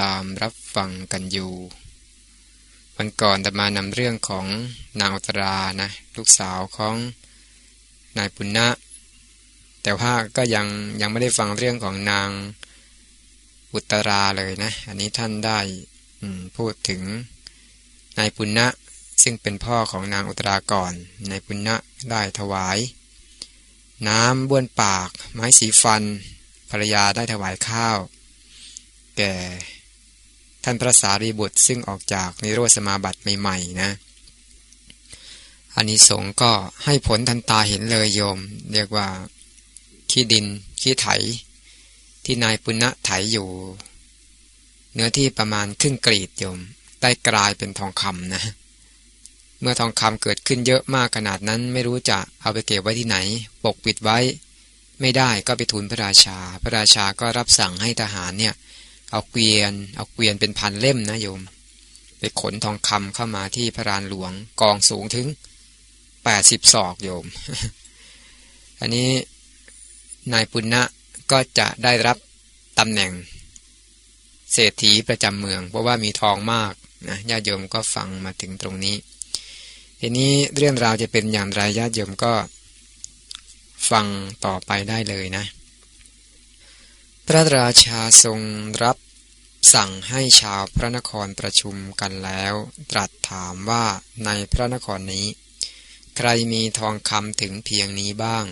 ตามรับฟังกันอยู่ วันก่อนจะมานำเรื่องของนางอุตรานะลูกสาวของนายปุณณะแต่ว่าก็ยังยังไม่ได้ฟังเรื่องของนางอุตราเลยนะ อันนี้ท่านได้พูดถึงนายปุณณะซึ่งเป็นพ่อของนางอุตราก่อนนายปุณณะได้ถวาย น้ำบ้วนปาก ไม้สีฟัน ภรรยาได้ถวายข้าว แก่ ท่านพระสารีบุตรซึ่งออกจากนิโรธสมาบัติใหม่ๆนะอันนี้สงก็ให้ผลทันตาเห็นเลยโยม เรียกว่าขี้ดินขี้ไถ ที่นายปุณณะไถอยู่ เนื้อที่ประมาณครึ่งกรีดโยม ได้กลายเป็นทองคำนะ เมื่อทองคำเกิดขึ้นเยอะมากขนาดนั้น ไม่รู้จะเอาไปเก็บไว้ที่ไหน ปกปิดไว้ ไม่ได้ก็ไปทูลพระราชา พระราชาก็รับสั่งให้ทหารเนี่ย เอาเกวียน เอาเกวียนเป็นพันเล่มนะโยม ไปขนทองคำเข้ามาที่พระรานหลวงกองสูงถึงแปดสิบศอกโยม อันนี้นายปุณณะก็จะได้รับตำแหน่ง เศรษฐีประจำเมือง เพราะว่ามีทองมากนะญาติโยมก็ฟังมาถึงตรงนี้ ทีนี้เรื่องราวจะเป็นอย่างไรญาติโยมก็ฟังต่อไปได้เลยนะ พระราชาทรงรับสั่งให้ชาวพระนครประชุมกันแล้ว ตรัสถามว่าในพระนครนี้ ใครมีทองคำถึงเพียงนี้บ้าง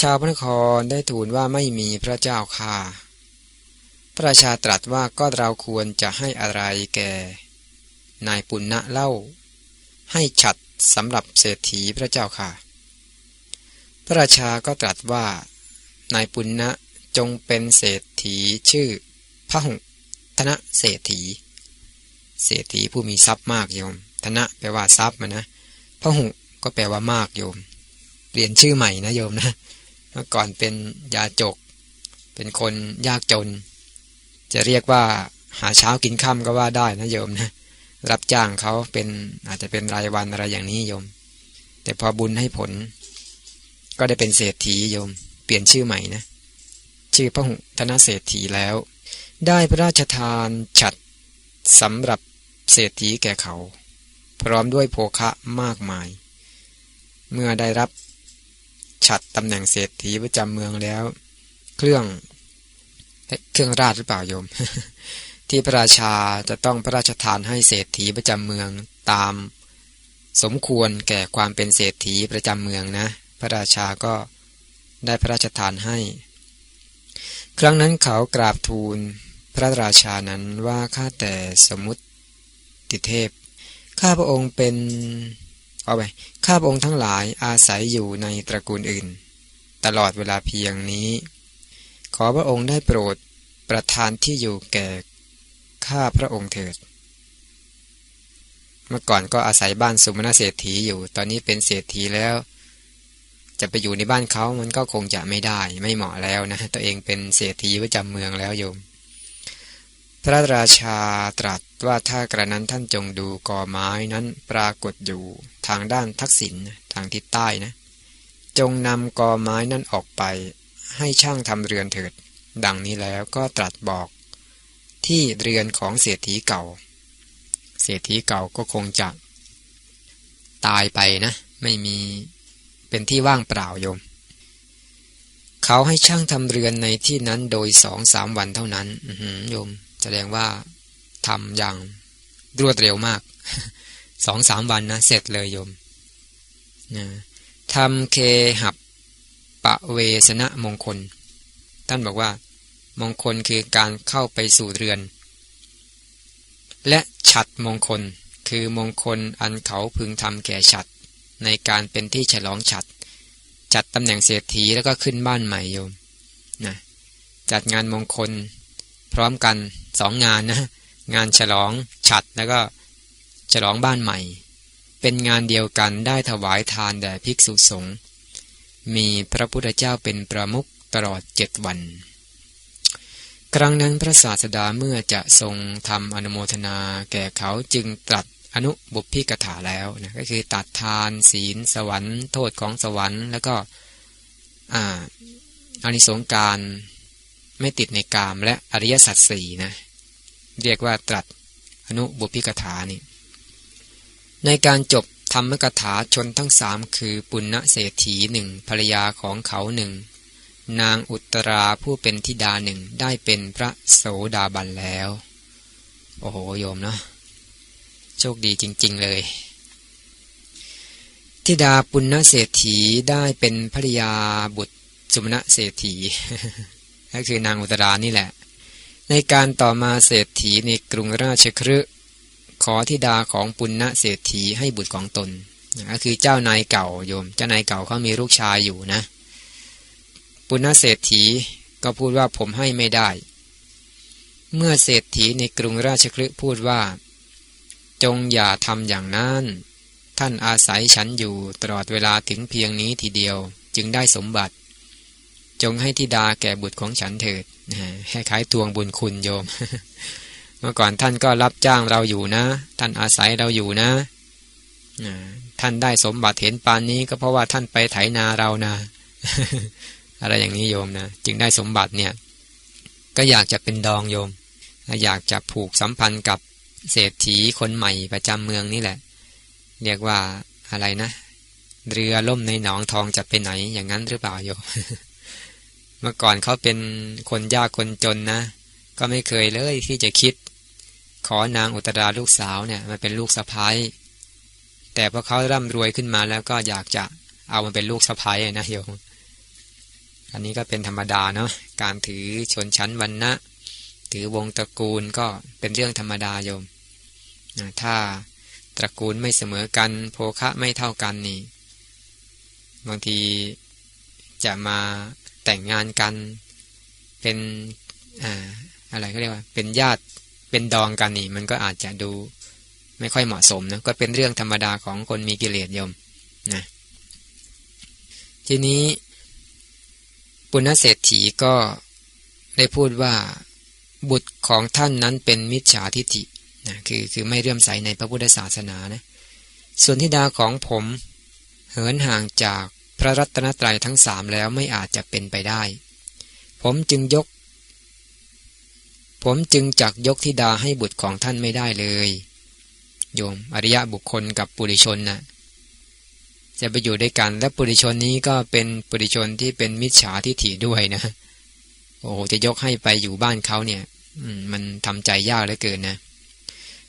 ชาวพระนครได้ทูลว่าไม่มีพระเจ้าค่ะ พระราชาตรัสว่าก็เราควรจะให้อะไรแก่ นายปุณณะเล่า ให้ฉัดสำหรับเศรษฐีพระเจ้าค่ะ พระราชาก็ตรัสว่านายปุณณะ จงเป็นเศรษฐีชื่อพระหุธนะเศรษฐี เศรษฐีผู้มีทรัพย์มากโยม ธนะแปลว่าทรัพย์มานะพระหุก็แปลว่ามากโยม เปลี่ยนชื่อใหม่นะโยมนะ เมื่อก่อนเป็นยาจก เป็นคนยากจน จะเรียกว่าหาเช้ากินค่ำก็ว่าได้นะโยมนะ รับจ้างเขาเป็นอาจจะเป็นรายวันอะไรอย่างนี้โยม แต่พอบุญให้ผล ก็ได้เป็นเศรษฐีโยม เปลี่ยนชื่อใหม่นะ ชื่อพระหุธนเศรษฐีแล้ว ได้พระราชทานฉัดสำหรับเศรษฐีแก่เขา พร้อมด้วยโภคะมากมาย เมื่อได้รับฉัดตำแหน่งเศรษฐีประจำเมืองแล้ว เครื่องเครื่องราชหรือเปล่าโยม ที่พระราชาจะต้องพระราชทานให้เศรษฐีประจำเมืองตามสมควรแก่ความเป็นเศรษฐีประจำเมืองนะ พระราชาก็ได้พระราชทานให้ ครั้งนั้นเขากราบทูล พระราชานั้นว่าข้าแต่สมุติเทพ ข้าพระองค์เป็นเอาไปข้าพระองค์ทั้งหลายอาศัยอยู่ในตระกูลอื่น ตลอดเวลาเพียงนี้ ขอพระองค์ได้โปรดประทานที่อยู่แก่ข้าพระองค์เถิด เมื่อก่อนก็อาศัยบ้านสุมาณเศรษฐีอยู่ ตอนนี้เป็นเศรษฐีแล้ว จะไปอยู่ในบ้านเขามันก็คงจะไม่ได้ ไม่เหมาะแล้วนะ ตัวเองเป็นเศรษฐีประจำเมืองแล้วโยม พระราชาตรัสว่าถ้ากระนั้นท่านจงดูกอไม้นั้นปรากฏอยู่ทางด้านทักษิณทางทิศใต้นะ จงนำกอไม้นั้นออกไป ให้ช่างทำเรือนเถิด ดังนี้แล้วก็ตรัสบอก ที่เรือนของเศรษฐีเก่า เศรษฐีเก่าก็คงจะตายไปนะ ไม่มี เป็นที่ว่างเปล่าโยม เขาให้ช่างทำเรือนในที่นั้นโดยสองสามวันเท่านั้นโยม แสดงว่าทำอย่างรวดเร็วมากสองสามวันนะเสร็จเลยโยมนะทำเคหับปะเวสนะมงคล ท่านบอกว่า มงคลคือการเข้าไปสู่เรือน และฉัดมงคลคือมงคลอันเขาพึงทำแก่ฉัด ในการเป็นที่ฉลองฉัด จัดตำแหน่งเศรษฐีแล้วก็ขึ้นบ้านใหม่โยมนะจัดงานมงคลพร้อมกันสองงานนะงานฉลองฉัดแล้วก็ฉลองบ้านใหม่ เป็นงานเดียวกันได้ถวายทานแด่ภิกษุสงฆ์มีพระพุทธเจ้าเป็นประมุขตลอดเจ็ดวัน ครั้งนั้นพระศาสดาเมื่อจะทรงทำอนุโมทนาแก่เขาจึงตรัส อนุบุพพิกถาแล้วนะก็คือตัดทานศีล สวรรค์ โทษของสวรรค์แล้วก็อาอานิสงการไม่ติดในกามและอริยสัจสี่นะเรียกว่าตรัสอนุบุพิกถานี่ในการจบธรรมกถาชนทั้งสามคือปุณณเศรษฐีหนึ่งภรรยาของเขาหนึ่งนางอุตราผู้เป็นธิดาหนึ่งได้เป็นพระโสดาบันแล้ว โอ้โหโยมเนาะ โชคดีจริง ๆ เลยธิดาปุณณเศรษฐีได้เป็นภรยาบุตรสุมณเศรษฐีก็คือนางอุตรานี่แหละ ในการต่อมาเศรษฐีในกรุงราชครืขอธิดาของปุณณเศรษฐีให้บุตรของตนก็คือเจ้านายเก่าโยม เจ้านายเก่าเขามีลูกชายอยู่นะ ปุณณเศรษฐีก็พูดว่าผมให้ไม่ได้ เมื่อเศรษฐีในกรุงราชคฤห์พูดว่า จงอย่าทำอย่างนั้น ท่านอาศัยฉันอยู่ตลอดเวลาถึงเพียงนี้ทีเดียวจึงได้สมบัติ จงให้ธิดาแก่บุตรของฉันเถิดให้ขายทวงบุญคุณโยม เมื่อก่อนท่านก็รับจ้างเราอยู่นะ ท่านอาศัยเราอยู่นะ ท่านได้สมบัติเห็นปานนี้ก็เพราะว่าท่านไปไถนาเรานะอะไรอย่างนี้โยมนะ จึงได้สมบัติเนี่ย ก็อยากจะเป็นดองโยม อยากจะผูกสัมพันธ์กับ เศรษฐีคนใหม่ประจำเมืองนี่แหละ เรียกว่าอะไรนะ เรือล่มในหนองทองจะไปไหนอย่างนั้นหรือเปล่าโยมเมื่อก่อนเขาเป็นคนยากคนจนนะ ก็ไม่เคยเลยที่จะคิด ขอนางอุตราลูกสาวเนี่ยมาเป็นลูกสะพ้ายแต่พอเขาร่ำรวยขึ้นมาแล้วก็อยากจะเอามันเป็นลูกสะพ้ายนะโยมอันนี้ก็เป็นธรรมดาเนาะการถือชนชั้นวันนะถือวงตระกูลก็เป็นเรื่องธรรมดาโยม ถ้าตระกูลไม่เสมอกัน โภคะไม่เท่ากันนี่ บางทีจะมาแต่งงานกัน เป็นอ่าอะไรก็เรียกว่า เป็นญาติเป็นดองกันนี่ มันก็อาจจะดูไม่ค่อยเหมาะสมนะก็เป็นเรื่องธรรมดาของคนมีกิเลสยมนะทีนี้ปุณณเศรษฐีก็ได้พูดว่าบุตรของท่านนั้นเป็นมิจฉาทิฏฐิ นะคือคือไม่เรื่มใสในพระพุทธศาสนานะส่วนธิดาของผมเหินห่างจากพระรัตนตรัยทั้งสามแล้วไม่อาจจะเป็นไปได้ ผมจึงยก ผมจึงจักยกธิดาให้บุตรของท่านไม่ได้เลย โยมอริยะบุคคลกับปุริชนนะจะไปอยู่ด้วยกันและปุริชนนี้ก็เป็นปุริชนที่เป็นมิจฉาทิฏฐิด้วยนะ โอ้จะยกให้ไปอยู่บ้านเขาเนี่ยมันทำใจยากเหลือเกินนะ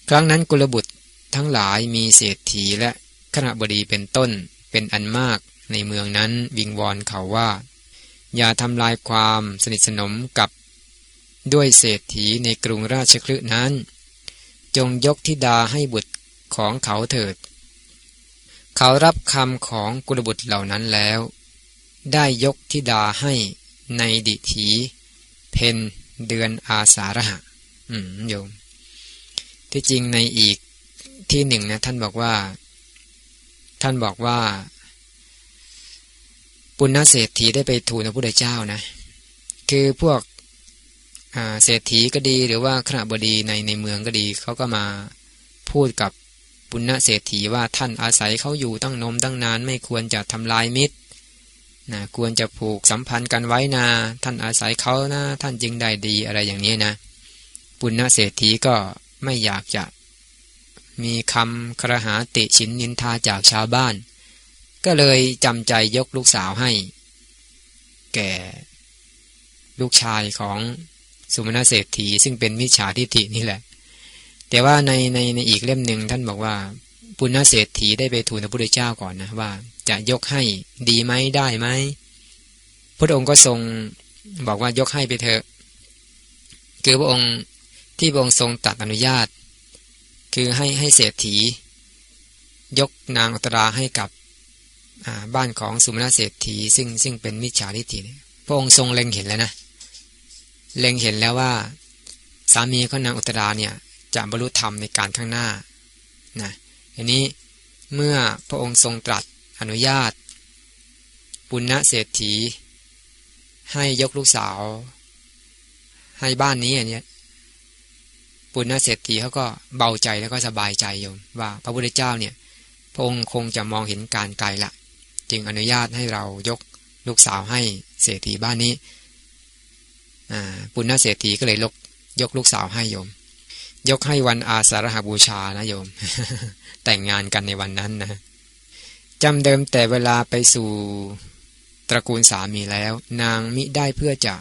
ครั้งนั้นกุลบุตรทั้งหลายมีเศรษฐีและขณะบดีเป็นต้นเป็นอันมากในเมืองนั้นวิงวอนเขาว่า อย่าทำลายความสนิทสนมกับด้วยเศรษฐีในกรุงราชคลึนั้น จงยกธิดาให้บุตรของเขาเถิด เขารับคำของกุลบุตรเหล่านั้นแล้ว ได้ยกธิดาให้ในดิถี เพนเดือนอาสาระหะ อืมโยม ที่จริงในอีกที่หนึ่งนะท่านบอกว่า ท่านบอกว่า ปุณณเศรษฐีได้ไปทูลพระพุทธเจ้านะ คือพวกเศรษฐีก็ดีหรือว่าขณะบดีในในเมืองก็ดี เขาก็มาพูดกับปุณณเศรษฐีว่าท่านอาศัยเขาอยู่ตั้งนมตั้งนาน ไม่ควรจะทำลายมิตรนะควรจะผูกสัมพันธ์กันไว้นา ท่านอาศัยเขานะ ท่านจึงได้ดีอะไรอย่างนี้นะ ปุณณเศรษฐีก็ ไม่อยากจะมีคำครหาติชินนินทาจากชาวบ้าน ก็เลยจำใจยกลูกสาวให้ แก่ ลูกชายของสุมาณเศรษฐีซึ่งเป็นมิจฉาทิฏฐินี่แหละ แต่ว่าในในในอีกเล่มหนึ่งท่านบอกว่า ปุณณเศรษฐีได้ไปทูลพระพุทธเจ้าก่อนนะว่า จะยกให้ดีไหมได้ไหมพระองค์ก็ทรงบอกว่ายกให้ไปเถอะคือพระองค์ ที่พระองค์ทรงตัดอนุญาต คือให้ให้เศรษฐี ยกนางอัตราให้กับบ้านของสุมาณเศรษฐี ซึ่งซึ่งเป็นมิจฉาทิฏฐิพระองค์ทรงเล็งเห็นแล้วนะ เล็งเห็นแล้วว่า สามีของนางอุตราเนี่ยจะบรรลุธรรมในการข้างหน้านะอันนี้เมื่อพระองค์ทรงตรัสอนุญาต ปุณณเศรษฐี ให้ยกลูกสาว ให้บ้านนี้อันเนี้ย ปุณณเศรษฐีเขาก็เบาใจแล้วก็สบายใจโยมว่าพระพุทธเจ้าเนี่ยพระองค์คงจะมองเห็นการไกลละ จึงอนุญาตให้เรายกลูกสาวให้เศรษฐีบ้านนี้ปุณณเศรษฐีก็เลยยกยกลูกสาวให้โยม ยกให้วันอาสาฬหบูชานะโยม แต่งงานกันในวันนั้นนะจำเดิมแต่เวลาไปสู่ตระกูลสามีแล้ว นางมิได้เพื่อจะ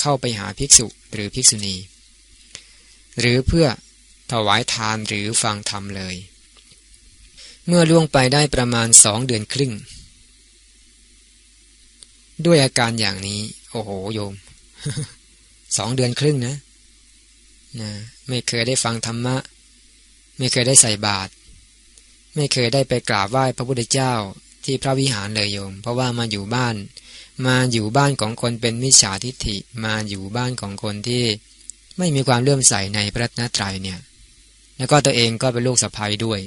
เข้าไปหาภิกษุหรือภิกษุณี หรือเพื่อถวายทานหรือฟังธรรมเลย เมื่อล่วงไปได้ประมาณสองเดือนครึ่ง ด้วยอาการอย่างนี้ โอ้โหโยมสองเดือนครึ่งนะนะไม่เคยได้ฟังธรรมะ ไม่เคยได้ใส่บาตรไม่เคยได้ไปกราบไหว้พระพุทธเจ้าที่พระวิหารเลยโยม เพราะว่ามาอยู่บ้าน มาอยู่บ้านของคนเป็นมิจฉาทิฏฐิ มาอยู่บ้านของคนที่ ไม่มีความเลื่อมใสในพระนตรัยเนี่ย แล้วก็ตัวเองก็เป็นลูกสะใภ้ด้วย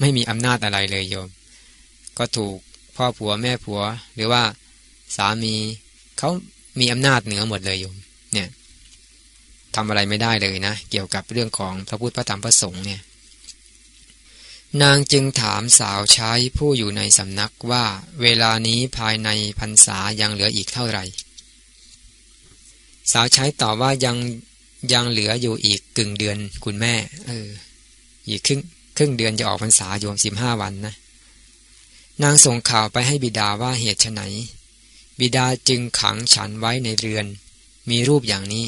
ไม่มีอำนาจอะไรเลยโยม ก็ถูกพ่อผัวแม่ผัว หรือว่าสามีเขามีอำนาจเหนือหมดเลยโยม เนี่ยทำอะไรไม่ได้เลยนะ เกี่ยวกับเรื่องของพระพุทธพระธรรมพระสงฆ์เนี่ย นางจึงถามสาวใช้ผู้อยู่ในสำนักว่าเวลานี้ภายในพรรษายังเหลืออีกเท่าไหร่ สาวใช้ตอบว่ายัง ยังเหลืออยู่อีกกึ่งเดือนคุณแม่ เออ อีกครึ่งครึ่งเดือนจะออกพรรษาโยมสิบห้าวันนะ นางส่งข่าวไปให้บิดาว่าเหตุไฉนบิดาจึงขังฉันไว้ในเรือน มีรูปอย่างนี้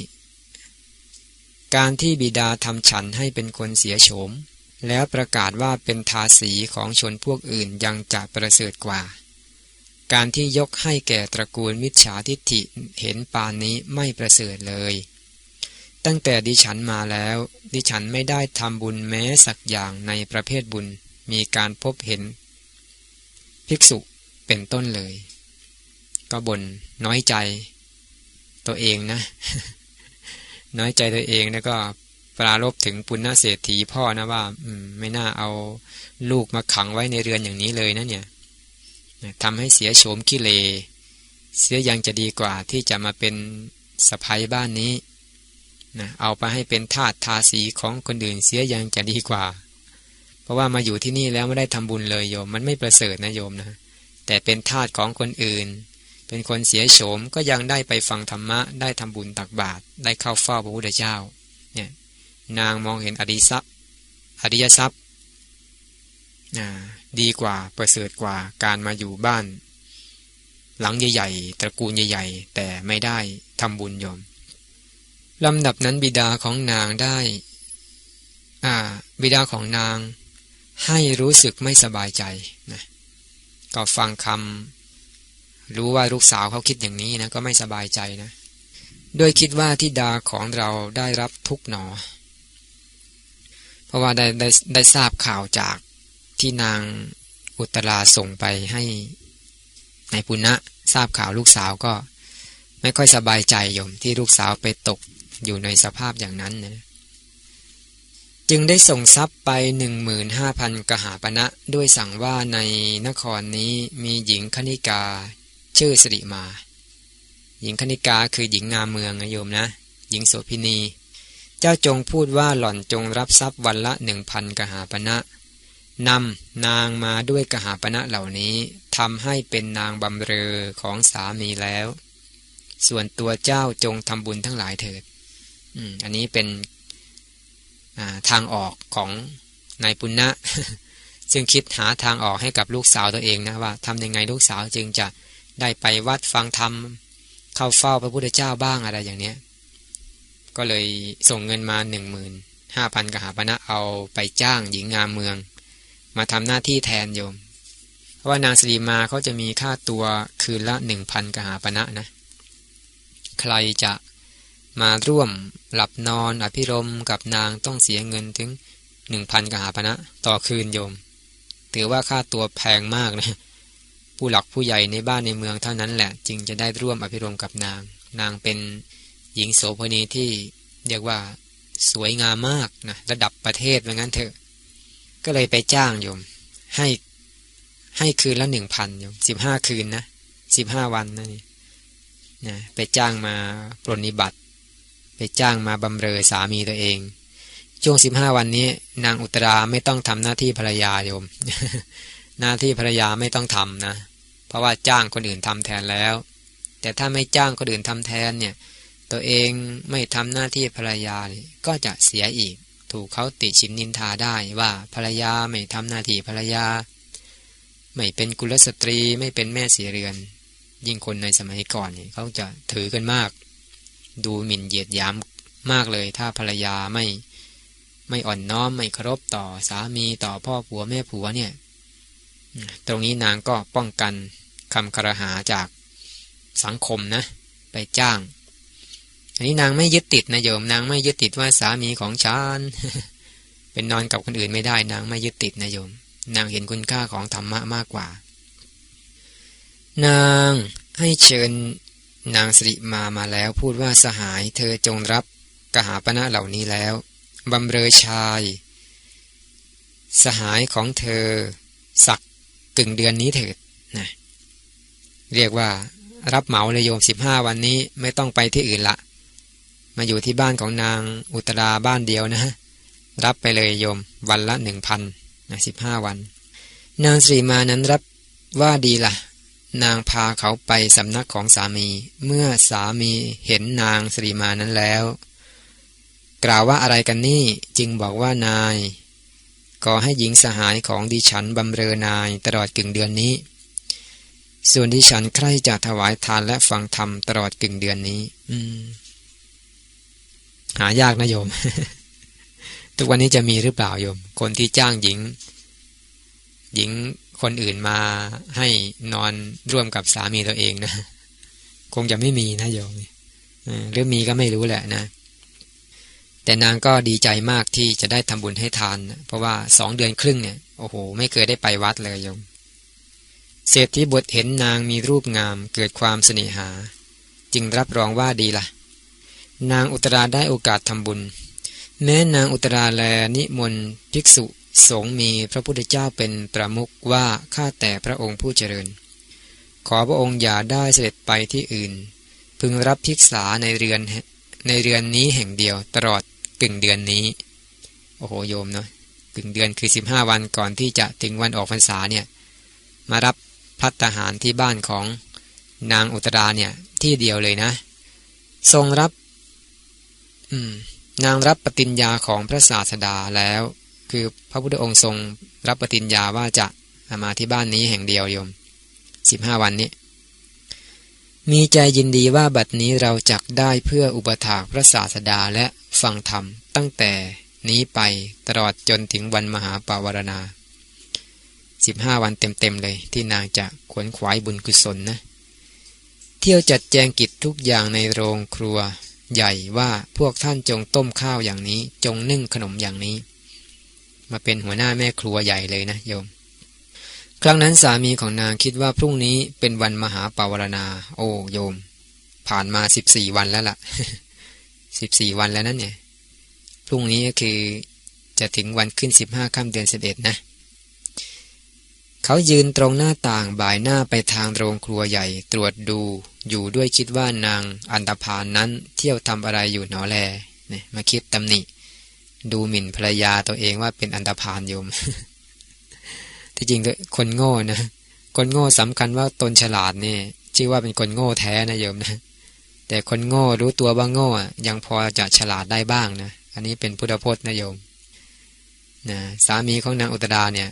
การที่บิดาทำฉันให้เป็นคนเสียโฉม แล้วประกาศว่าเป็นทาสีของชนพวกอื่นยังจะประเสริฐกว่า การที่ยกให้แก่ตระกูลมิจฉาทิฏฐิเห็นปานนี้ไม่ประเสริฐเลย ตั้งแต่ดิฉันมาแล้ว ดิฉันไม่ได้ทำบุญแม้สักอย่างในประเภทบุญมีการพบเห็น ภิกษุเป็นต้นเลย ก็บ่นน้อยใจตัวเองนะ น้อยใจตัวเองแล้วก็ปราลบถึงปุณณเศรษฐีพ่อนะว่าไม่น่าเอาลูกมาขังไว้ในเรือนอย่างนี้เลยนะเนี่ยทำให้เสียโฉมขี้เล เสียยังจะดีกว่าที่จะมาเป็นสะพ้ยบ้านนี้ นะเอาไปให้เป็นทาสทาสีของคนอื่นเสียยังจะดีกว่า เพราะว่ามาอยู่ที่นี่แล้วไม่ได้ทำบุญเลยโยม มันไม่ประเสริฐนะโยมนะ แต่เป็นทาสของคนอื่น เป็นคนเสียโฉมก็ยังได้ไปฟังธรรมะ ได้ทำบุญตักบาตรได้เข้าเฝ้าพระพุทธเจ้าเนี่ยนางมองเห็นอริทรัพย์อริยทรัพย์ดีกว่าประเสริฐกว่าการมาอยู่บ้าน หลังใหญ่ๆตระกูลใหญ่ ๆ แต่ไม่ได้ทำบุญโยม ลำดับนั้นบิดาของนางได้ อ่า บิดาของนาง ให้รู้สึกไม่สบายใจนะก็ฟังคำรู้ว่าลูกสาวเขาคิดอย่างนี้นะก็ไม่สบายใจนะโดยคิดว่าทิดาของเราได้รับทุกหนอ เพราะว่าได้ได้ได้ทราบข่าวจากที่นางอุตราส่งไปให้ในปุณณะทราบข่าวลูกสาวก็ ไม่ค่อยสบายใจโยมที่ลูกสาวไปตก อยู่ในสภาพอย่างนั้นนะจึงได้ส่งทรัพย์ไปหนึ่งหมื่นห้าพันกหาปณะด้วยสั่งว่าในนครนี้มีหญิงคณิกา ชื่อสิริมา หญิงคณิกาคือหญิงงามเมืองนะโยมนะ หญิงโสพินี เจ้าจงพูดว่าหล่อนจงรับทรัพย์วันละหนึ่งพันกหาปณะนำนางมาด้วยกหาปณะเหล่านี้ทำให้เป็นนางบำเรอของสามีแล้ว ส่วนตัวเจ้าจงทำบุญทั้งหลายเถิด อันนี้เป็นทางออกของนายปุณณะซึ่งคิดหาทางออกให้กับลูกสาวตัวเองนะว่าทำยังไงลูกสาวจึงจะได้ไปวัดฟังธรรมเข้าเฝ้าพระพุทธเจ้าบ้างอะไรอย่างเนี้ย ก็เลยส่งเงินมาหนึ่งหมื่นห้าพันกหาปณะเอาไปจ้างหญิงงามเมือง มาทำหน้าที่แทนโยม เพราะว่านางสรีมาเขาจะมีค่าตัวคืนละหนึ่งพันกหาปณะนะ ใครจะ มาร่วมหลับนอนอภิรมกับนางต้องเสียเงินถึงหนึ่งพันกหาปณะต่อคืนโยม ถือว่าค่าตัวแพงมากนะ ผู้หลักผู้ใหญ่ในบ้านในเมืองเท่านั้นแหละ จึงจะได้ร่วมอภิรมกับนาง นางเป็นหญิงโสภณีที่เรียกว่าสวยงามมากนะระดับประเทศว่างั้นเถอะ ก็เลยไปจ้างโยม ให้ให้คืนละหนึ่งพันโยมสิบห้าคืนนะสิบห้าวันนั่นนี่นะไปจ้างมาปรนิบัติ ไปจ้างมาบำเรอสามีตัวเอง ช่วงสิบห้าวันนี้ นางอุตราไม่ต้องทำหน้าที่ภรรยาโยม หน้าที่ภรรยาไม่ต้องทำนะ เพราะว่าจ้างคนอื่นทำแทนแล้ว แต่ถ้าไม่จ้างคนอื่นทำแทนเนี่ย ตัวเองไม่ทำหน้าที่ภรรยาก็จะเสียอีก ถูกเขาติชินนินทาได้ว่าภรรยาไม่ทำหน้าที่ภรรยา ไม่เป็นกุลสตรีไม่เป็นแม่เสียเรือน ยิ่งคนในสมัยก่อนเนี่ยเขาจะถือกันมาก ดูหมิ่นเหยียดหยามมากเลย ถ้าภรรยาไม่ไม่อ่อนน้อมไม่เคารพต่อสามีต่อพ่อผัวแม่ผัวเนี่ย ตรงนี้นางก็ป้องกันคำครหาจากสังคมนะ ไปจ้าง อันนี้นางไม่ยึดติดนะโยมนางไม่ยึดติดว่าสามีของฉันเป็นนอนกับคนอื่นไม่ได้ นางไม่ยึดติดนะโยม นางเห็นคุณค่าของธรรมะมากกว่า นางให้เชิญ นางสริมามาแล้วพูดว่าสหายเธอจงรับกหาปณะเหล่านี้แล้วบำเรอชาย สหายของเธอ สักกึ่งเดือนนี้เถิดนะเรียกว่ารับเหมาเลยโยมสิบห้าวันนี้ไม่ต้องไปที่อื่นละ มาอยู่ที่บ้านของนางอุตราบ้านเดียวนะ รับไปเลยโยมวันละหนึ่งพันนะสิบห้าวัน นางสรีมานั้นรับว่าดีละ่ะ นางพาเขาไปสำนักของสามี เมื่อสามีเห็นนางสรีมานั้นแล้ว กล่าวว่าอะไรกันนี่จึงบอกว่านายขอให้หญิงสหายของดิฉันบำเรอนายตลอดกึ่งเดือนนี้ ส่วนดิฉันใคร่จะถวายทานและฟังธรรมตลอดกึ่งเดือนนี้ อืหายากนะโยม ทุกวันนี้จะมีหรือเปล่าโยม คนที่จ้างหญิง หญิง คนอื่นมาให้นอนร่วมกับสามีตัวเองนะ คงจะไม่มีนะโยมหรือมีก็ไม่รู้แหละนะ แต่นางก็ดีใจมากที่จะได้ทำบุญให้ทานนะเพราะว่าสองเดือนครึ่งเนี่ยโอ้โห ไม่เคยได้ไปวัดเลยโยมเศรษฐีบทเห็นนางมีรูปงามเกิดความเสน่หา จึงรับรองว่าดีละ่ะ นางอุตราได้โอกาสทำบุญ แม้นางอุตราแลนิมนต์ภิกษุ สงมีพระพุทธเจ้าเป็นประมุขว่าข้าแต่พระองค์ผู้เจริญ ขอพระองค์อย่าได้เสด็จไปที่อื่น พึงรับภิกษาในเรือนในเรือนนี้แห่งเดียวตลอดกึ่งเดือนนี้ โอ้โหโยมเนาะกึ่งเดือนคือสิบห้าวันก่อนที่จะถึงวันออกพรรษาเนี่ยมารับพัฒหารที่บ้านของนางอุตราเนี่ยที่เดียวเลยนะ ทรงรับนางรับปฏิญญาของพระศาสดาแล้ว คือพระพุทธองค์ทรงรับปฏิญญาว่าจะมาที่บ้านนี้แห่งเดียวโยมสิบห้าวันนี้ มีใจยินดีว่าบัดนี้เราจักได้เพื่ออุปถากพระศาสดาและฟังธรรมตั้งแต่นี้ไปตลอดจนถึงวันมหาปาวารณาสิบห้าวันเต็มๆเลย ที่นางจะขวนขวายบุญกุศลนะ เที่ยวจัดแจงกิจทุกอย่างในโรงครัวใหญ่ว่าพวกท่านจงต้มข้าวอย่างนี้ จงนึ่งขนมอย่างนี้ มาเป็นหัวหน้าแม่ครัวใหญ่เลยนะโยม ครั้งนั้นสามีของนางคิดว่าพรุ่งนี้เป็นวันมหาปาวารณา โอ้โยม ผ่านมาสิบสี่วันแล้วละ่ะสิบสี่วันแล้วนั่นเนี่ยพรุ่งนี้ก็คือจะถึงวันขึ้นสิบห้าค่ำเดือนสิบเอ็ดนะเขายืนตรงหน้าต่างบ่ายหน้าไปทางโรงครัวใหญ่ ตรวจดูอยู่ด้วยคิดว่านางอันตพานนั้นเที่ยวทำอะไรอยู่หนอแลเนี่ยมาคิดตำหนิ ดูหมิ่นภรรยาตัวเองว่าเป็นอันตรพานโยม ที่จริงคนโง่นะคนโง่สำคัญว่าตนฉลาดนี่ชื่อว่าเป็นคนโง่แท้นะโยมนะ แต่คนโง่รู้ตัวว่าโง่ยังพอจะฉลาดได้บ้างนะอันนี้เป็นพุทธพจน์นะโยมนะสามีของนางอุตดาเนี่ย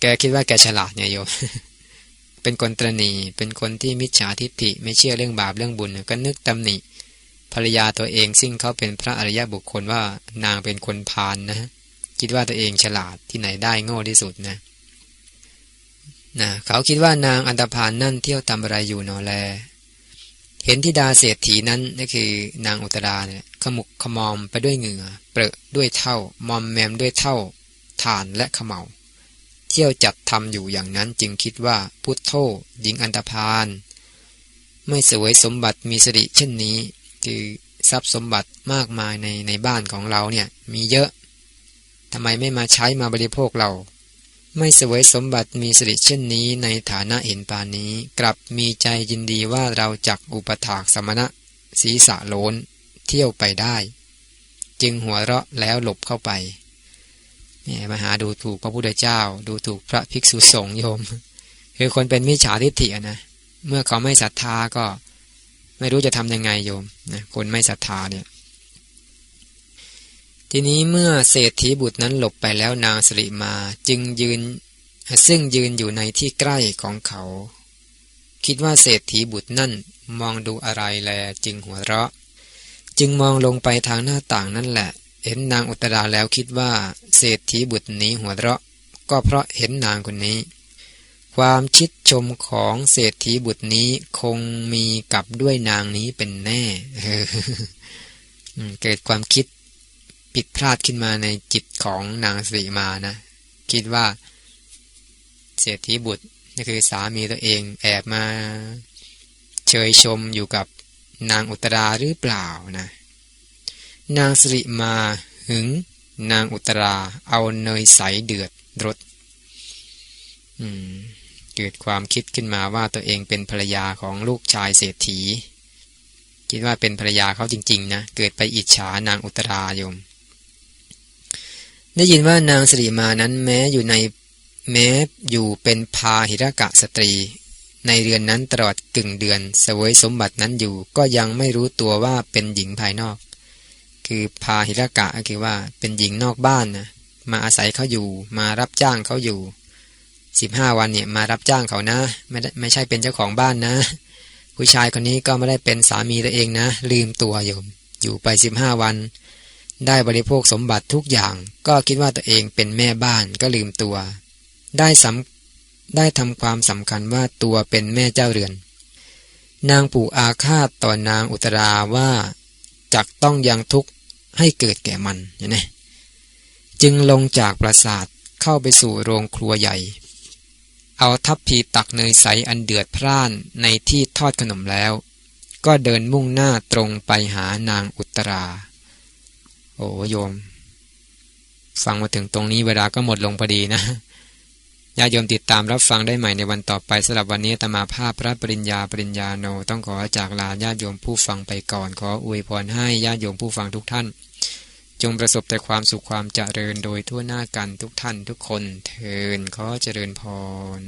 แกคิดว่าแกฉลาดเนี่ยโยม เป็นคนตรณีเป็นคนที่มิจฉาทิฏฐิไม่เชื่อเรื่องบาปเรื่องบุญก็นึกตำหนิ ภรรยาตัวเองซึ่งเขาเป็นพระอริยบุคคลว่านางเป็นคนพาลนนะคิดว่าตัวเองฉลาดที่ไหนได้โง่ที่สุดนะนะเขาคิดว่านางอันตพานนั่นเที่ยวทำอะไรอยู่นอแล เห็นที่ดาเศรษฐีนั้นนั่นคือนางอุตราเนี่ยขมุกขมอมไปด้วยเหงื่อ เปรอะด้วยเท่ามอมแมมด้วยเท่าฐานและขมเมาเที่ยวจัดทำอยู่อย่างนั้นจึงคิดว่าพุทโธหญิงอันตพาน ไม่สวยสมบัติมีสิริเช่นนี้ คือทรัพย์สมบัติมากมายในในบ้านของเราเนี่ยมีเยอะทำไมไม่มาใช้มาบริโภคเรา ไม่เสวยสมบัติมีสิริเช่นนี้ในฐานะเห็นปานนี้ กลับมีใจยินดีว่าเราจักอุปถากสมณะ ศีรษะโลนเที่ยวไปได้ จึงหัวเราะแล้วหลบเข้าไปเนี่ยมาหาดูถูกพระพุทธเจ้า ดูถูกพระภิกษุสงฆ์โยม คือคนเป็นมิจฉาทิฏฐินะ เมื่อเขาไม่ศรัทธาก็ ไม่รู้จะทำยังไงโยมนะคนไม่ศรัทธาเนี่ย ทีนี้เมื่อเศรษฐีบุตรนั้นหลบไปแล้วนางสริมาจึงยืน ซึ่งยืนอยู่ในที่ใกล้ของเขา คิดว่าเศรษฐีบุตรนั่นมองดูอะไรแลจึงหัวเราะ จึงมองลงไปทางหน้าต่างนั่นแหละ เห็นนางอุตราแล้วคิดว่า เศรษฐีบุตรนี้หัวเราะ ก็เพราะเห็นนางคนนี้ ความชิดชมของเศรษฐีบุตรนี้คงมีกับด้วยนางนี้เป็นแน่เกิดความคิดผิดพลาดขึ้นมาในจิตของนางสีมานะ คิดว่า เศรษฐีบุตรนี่คือสามีตัวเองแอบมาเชยชมอยู่กับนางอุตราหรือเปล่านะ นางสิริมาหึง นางอุตราเอาเนยใสเดือดรถ เกิดความคิดขึ้นมาว่าตัวเองเป็นภรรยาของลูกชายเศรษฐี คิดว่าเป็นภรรยาเขาจริง ๆ นะ เกิดไปอิจฉานางอุตรายม ได้ยินว่านางสิริมานั้นแม้อยู่ในแม้อยู่เป็นพาหิรกะสตรี ในเรือนนั้นตลอดกึ่งเดือนเสวยสมบัตินั้นอยู่ ก็ยังไม่รู้ตัวว่าเป็นหญิงภายนอก คือพาหิรกะก็คือว่าเป็นหญิงนอกบ้านนะมาอาศัยเขาอยู่ มารับจ้างเขาอยู่ สิบห้าวันเนี่ยมารับจ้างเขานะ ไม่ได้ไม่ใช่เป็นเจ้าของบ้านนะ ผู้ชายคนนี้ก็ไม่ได้เป็นสามีตัวเองนะ ลืมตัวโยม อยู่ไปสิบห้าวัน ได้บริโภคสมบัติทุกอย่าง ก็คิดว่าตัวเองเป็นแม่บ้านก็ลืมตัว ได้สำได้ทำความสำคัญว่าตัวเป็นแม่เจ้าเรือน นางปู่อาฆาตต่อนางอุตราว่าจักต้องยังทุกข์ให้เกิดแก่มันเห็นไหมจึงลงจากปราสาทเข้าไปสู่โรงครัวใหญ่ เอาทัพพีตักเนยใสอันเดือดพร่านในที่ทอดขนมแล้ว ก็เดินมุ่งหน้าตรงไปหานางอุตรา โอ้โยม ฟังมาถึงตรงนี้เวลาก็หมดลงพอดีนะญาติโยมติดตามรับฟังได้ใหม่ในวันต่อไปสำหรับวันนี้ตมาภาพพระปริญญาปริญญาโน ต้องขอจากลาญาติโยมผู้ฟังไปก่อน ขออวยพรให้ญาติโยมผู้ฟังทุกท่าน จงประสบแต่ความสุขความเจริญโดยทั่วหน้ากันทุกท่านทุกคนเทินขอเจริญพร